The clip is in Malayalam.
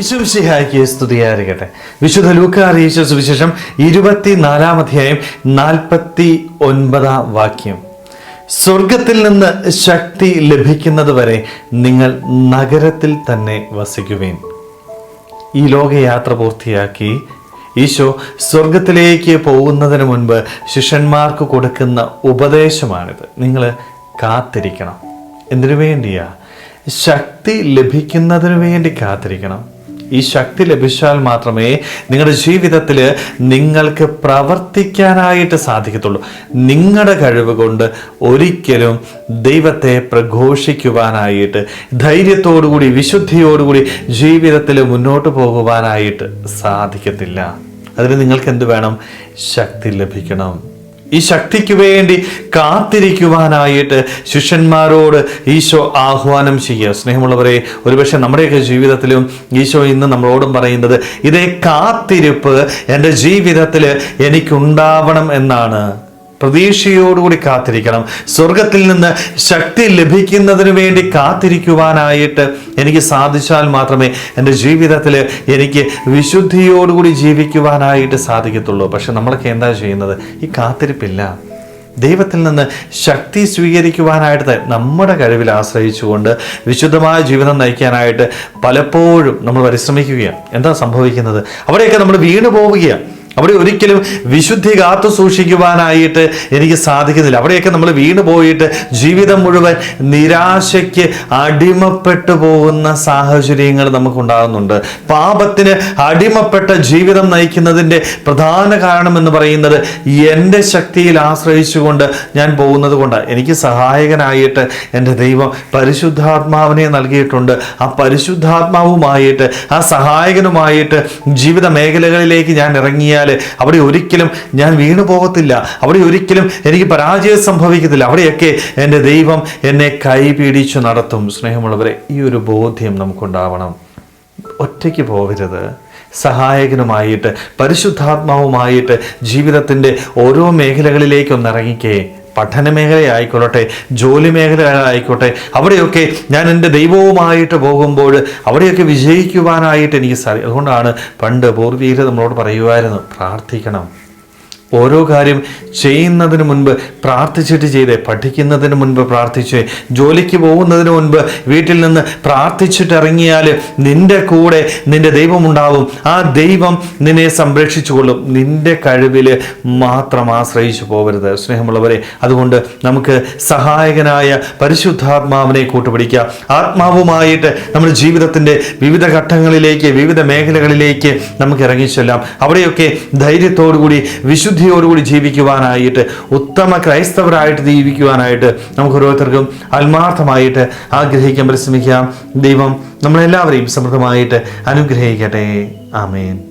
വിശ്വസിഹായിക്ക് സ്തുതിയായിരിക്കട്ടെ. വിശുദ്ധ ലൂക്ക അറിയിച്ച സുവിശേഷം ഇരുപത്തിനാലാം അധ്യായം നാൽപ്പത്തി ഒൻപതാം വാക്യം. സ്വർഗത്തിൽ നിന്ന് ശക്തി ലഭിക്കുന്നത് വരെ നിങ്ങൾ നഗരത്തിൽ തന്നെ വസിക്കുവേൻ. ഈ ലോകയാത്ര പൂർത്തിയാക്കി ഈശോ സ്വർഗത്തിലേക്ക് പോകുന്നതിന് മുൻപ് ശിഷ്യന്മാർക്ക് കൊടുക്കുന്ന ഉപദേശമാണിത്. നിങ്ങൾ കാത്തിരിക്കണം. എന്തിനു വേണ്ടിയാ? ശക്തി ലഭിക്കുന്നതിന് വേണ്ടി കാത്തിരിക്കണം. ഈ ശക്തി ലഭിച്ചാൽ മാത്രമേ നിങ്ങളുടെ ജീവിതത്തിൽ നിങ്ങൾക്ക് പ്രവർത്തിക്കാനായിട്ട് സാധിക്കത്തുള്ളൂ. നിങ്ങളുടെ കഴിവ് കൊണ്ട് ഒരിക്കലും ദൈവത്തെ പ്രഘോഷിക്കുവാനായിട്ട് ധൈര്യത്തോടുകൂടി വിശുദ്ധിയോടുകൂടി ജീവിതത്തിൽ മുന്നോട്ട് പോകുവാനായിട്ട് സാധിക്കത്തില്ല. അതിന് നിങ്ങൾക്ക് എന്ത് വേണം? ശക്തി ലഭിക്കണം. ഈ ശക്തിക്ക് വേണ്ടി കാത്തിരിക്കുവാനായിട്ട് ശിഷ്യന്മാരോട് ഈശോ ആഹ്വാനം ചെയ്യുക. സ്നേഹമുള്ളവരെ ഒരുപക്ഷെ നമ്മുടെയൊക്കെ ജീവിതത്തിലും ഈശോ ഇന്ന് നമ്മളോടും പറയുന്നത് ഇതേ കാത്തിരിപ്പ് എന്റെ ജീവിതത്തിൽ എനിക്കുണ്ടാവണം എന്നാണ്. പ്രതീക്ഷയോടുകൂടി കാത്തിരിക്കണം. സ്വർഗത്തിൽ നിന്ന് ശക്തി ലഭിക്കുന്നതിന് വേണ്ടി കാത്തിരിക്കുവാനായിട്ട് എനിക്ക് സാധിച്ചാൽ മാത്രമേ എന്റെ ജീവിതത്തിൽ എനിക്ക് വിശുദ്ധിയോടുകൂടി ജീവിക്കുവാനായിട്ട് സാധിക്കത്തുള്ളൂ. പക്ഷെ നമ്മളൊക്കെ എന്താ ചെയ്യുന്നത്? ഈ കാത്തിരിപ്പില്ല. ദൈവത്തിൽ നിന്ന് ശക്തി സ്വീകരിക്കുവാനായിട്ട് നമ്മുടെ കഴിവിൽ ആശ്രയിച്ചുകൊണ്ട് വിശുദ്ധമായ ജീവിതം നയിക്കാനായിട്ട് പലപ്പോഴും നമ്മൾ പരിശ്രമിക്കുകയാണ്. എന്താ സംഭവിക്കുന്നത്? അവിടെയൊക്കെ നമ്മൾ വീണു പോവുകയാണ് അവിടെ ഒരിക്കലും വിശുദ്ധി കാത്തു സൂക്ഷിക്കുവാനായിട്ട് എനിക്ക് സാധിക്കുന്നില്ല. അവിടെയൊക്കെ നമ്മൾ വീണ് പോയിട്ട് ജീവിതം മുഴുവൻ നിരാശയ്ക്ക് അടിമപ്പെട്ടു പോകുന്ന സാഹചര്യങ്ങൾ നമുക്കുണ്ടാകുന്നുണ്ട്. പാപത്തിന് അടിമപ്പെട്ട ജീവിതം നയിക്കുന്നതിന്റെ പ്രധാന കാരണം എന്ന് പറയുന്നത് എന്റെ ശക്തിയിൽ ആശ്രയിച്ചുകൊണ്ട് ഞാൻ പോകുന്നത് കൊണ്ട് എനിക്ക് സഹായകനായിട്ട് എന്റെ ദൈവം പരിശുദ്ധാത്മാവിനെ നൽകിയിട്ടുണ്ട്. ആ പരിശുദ്ധാത്മാവുമായിട്ട് ആ സഹായകനുമായിട്ട് ജീവിത മേഖലകളിലേക്ക് ഞാൻ ഇറങ്ങിയാൽ അവിടെ ഒരിക്കലും ഞാൻ വീണു പോകത്തില്ല. അവിടെ ഒരിക്കലും എനിക്ക് പരാജയം സംഭവിക്കത്തില്ല. അവിടെയൊക്കെ എന്റെ ദൈവം എന്നെ കൈപിടിച്ചു നടത്തും. സ്നേഹമുള്ളവരെ ഈ ഒരു ബോധ്യം നമുക്കുണ്ടാവണം. ഒറ്റയ്ക്ക് പോകരുത്. സഹായകനുമായിട്ട് പരിശുദ്ധാത്മാവുമായിട്ട് ജീവിതത്തിന്റെ ഓരോ മേഖലകളിലേക്കൊന്ന് പഠന മേഖലയായിക്കൊള്ളട്ടെ ജോലി മേഖല ആയിക്കോട്ടെ അവിടെയൊക്കെ ഞാൻ എന്റെ ദൈവവുമായിട്ട് പോകുമ്പോൾ അവിടെയൊക്കെ വിജയിക്കുവാനായിട്ട് എനിക്ക് സാധിക്കും. അതുകൊണ്ടാണ് പണ്ട് പൂർവീകർ നമ്മളോട് പറയുമായിരുന്നു പ്രാർത്ഥിക്കണം. ഓരോ കാര്യം ചെയ്യുന്നതിന് മുൻപ് പ്രാർത്ഥിച്ചിട്ട് ചെയ്തേ പഠിക്കുന്നതിന് മുൻപ് പ്രാർത്ഥിച്ച് ജോലിക്ക് പോകുന്നതിന് മുൻപ് വീട്ടിൽ നിന്ന് പ്രാർത്ഥിച്ചിട്ടിറങ്ങിയാൽ നിന്റെ കൂടെ നിന്റെ ദൈവമുണ്ടാവും ആ ദൈവം നിന്നെ സംരക്ഷിച്ചുകൊള്ളും. നിന്റെ കഴിവിൽ മാത്രം ആശ്രയിച്ചു പോകരുത്. സ്നേഹമുള്ളവരെ അതുകൊണ്ട് നമുക്ക് സഹായകനായ പരിശുദ്ധാത്മാവിനെ കൂട്ടുപിടിക്കുക ആത്മാവുമായിട്ട് നമ്മുടെ ജീവിതത്തിന്റെ വിവിധ ഘട്ടങ്ങളിലേക്ക് വിവിധ മേഖലകളിലേക്ക് നമുക്ക് ഇറങ്ങിച്ചെല്ലാം. അവിടെയൊക്കെ ധൈര്യത്തോടുകൂടി വിശുദ്ധിയോടുകൂടി ജീവിക്കുവാനായിട്ട് ഉത്തമ ക്രൈസ്തവരായിട്ട് ജീവിക്കുവാനായിട്ട് നമുക്ക് ഓരോരുത്തർക്കും ആത്മാർത്ഥമായിട്ട് ആഗ്രഹിക്കാൻ പരിശ്രമിക്കാം. ദൈവം നമ്മളെല്ലാവരെയും സമൃദ്ധമായിട്ട് അനുഗ്രഹിക്കട്ടെ. ആമേൻ.